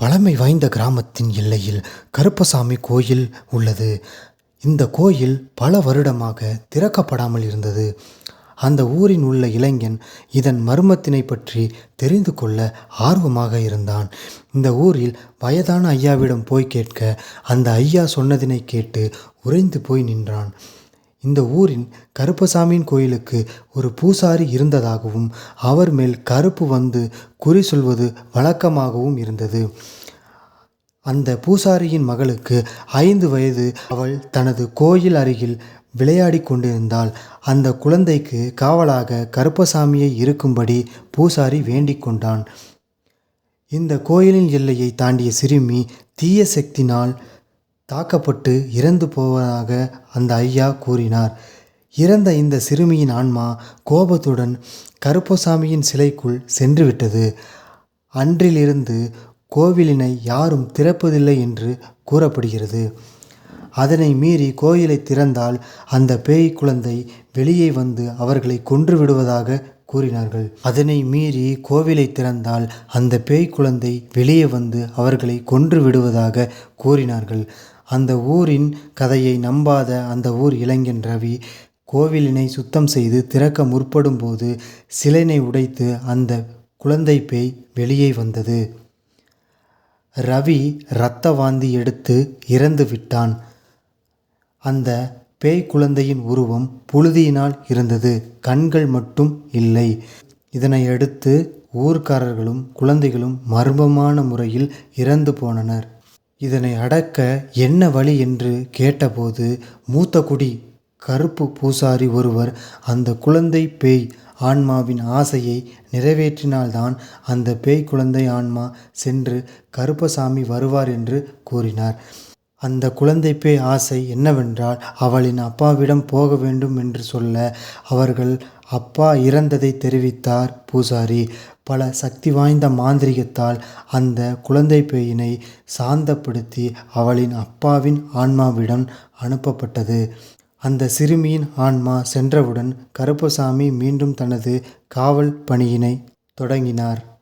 பழமை வாய்ந்த கிராமத்தின் எல்லையில் கருப்பசாமி கோயில் உள்ளது. இந்த கோயில் பல வருடமாக திறக்கப்படாமல் இருந்தது. அந்த ஊரின் உள்ள இளைஞன் இதன் மர்மத்தினை பற்றி தெரிந்து கொள்ள ஆர்வமாக இருந்தான். இந்த ஊரில் வயதான ஐயாவிடம் போய் கேட்க அந்த ஐயா சொன்னதினை கேட்டு உறைந்து போய் நின்றான். இந்த ஊரின் கருப்பசாமியின் கோயிலுக்கு ஒரு பூசாரி இருந்ததாகவும் அவர் மேல் கருப்பு வந்து குறி சொல்வது வழக்கமாகவும் இருந்தது. அந்த பூசாரியின் மகளுக்கு ஐந்து வயது. அவள் தனது கோயில் அருகில் விளையாடி கொண்டிருந்தாள். அந்த குழந்தைக்கு காவலாக கருப்பசாமியை இருக்கும்படி பூசாரி வேண்டிக் கொண்டான். இந்த கோயிலின் எல்லையை தாண்டிய சிறுமி தீய சக்தினால் தாக்கப்பட்டு இறந்து போவதாக அந்த ஐயா கூறினார். இறந்த இந்த சிறுமியின் ஆன்மா கோபத்துடன் கருப்பசாமியின் சிலைக்குள் சென்றுவிட்டது. அன்றிலிருந்து கோவிலினை யாரும் திறப்பதில்லை என்று கூறப்படுகிறது. அதனை மீறி கோயிலை திறந்தால் அந்த பேய் குழந்தை வெளியே வந்து அவர்களை கொன்று விடுவதாக கூறினார்கள். அதனை மீறி கோவிலை திறந்தால் அந்த பேய் குழந்தை வெளியே வந்து அவர்களை கொன்று விடுவதாக கூறினார்கள். அந்த ஊரின் கதையை நம்பாத அந்த ஊர் இளைஞன் ரவி கோவிலினை சுத்தம் செய்து திறக்க முற்படும் போது சிலைனை உடைத்து அந்த குழந்தை பேய் வெளியே வந்தது. ரவி இரத்த வாந்தி எடுத்து இறந்து விட்டான். அந்த பேய் குழந்தையின் உருவம் புழுதியினால் இருந்தது. கண்கள் மட்டும் இல்லை. இதனை அடுத்து ஊர்க்காரர்களும் குழந்தைகளும் மர்மமான முறையில் இறந்து போனனர். இதனை அடக்க என்ன வழி என்று கேட்டபோது மூத்த குடி கருப்பு பூசாரி ஒருவர் அந்த குழந்தை பேய் ஆன்மாவின் ஆசையை நிறைவேற்றினால்தான் அந்த பேய் குழந்தை ஆன்மா சென்று கருப்பசாமி வருவார் என்று கூறினார். அந்த குழந்தை பேய் ஆசை என்னவென்றால் அவளின் அப்பாவிடம் போக வேண்டும் என்று சொல்ல அவர்கள் அப்பா இறந்ததை தெரிவித்தார் பூசாரி. பல சக்தி வாய்ந்த மாந்திரிகத்தால் அந்த குழந்தை பேயினை சாந்தப்படுத்தி அவளின் அப்பாவின் ஆன்மாவிடம் அனுப்பப்பட்டது. அந்த சிறுமியின் ஆன்மா சென்றவுடன் கருப்பசாமி மீண்டும் தனது காவல் பணியினை தொடங்கினார்.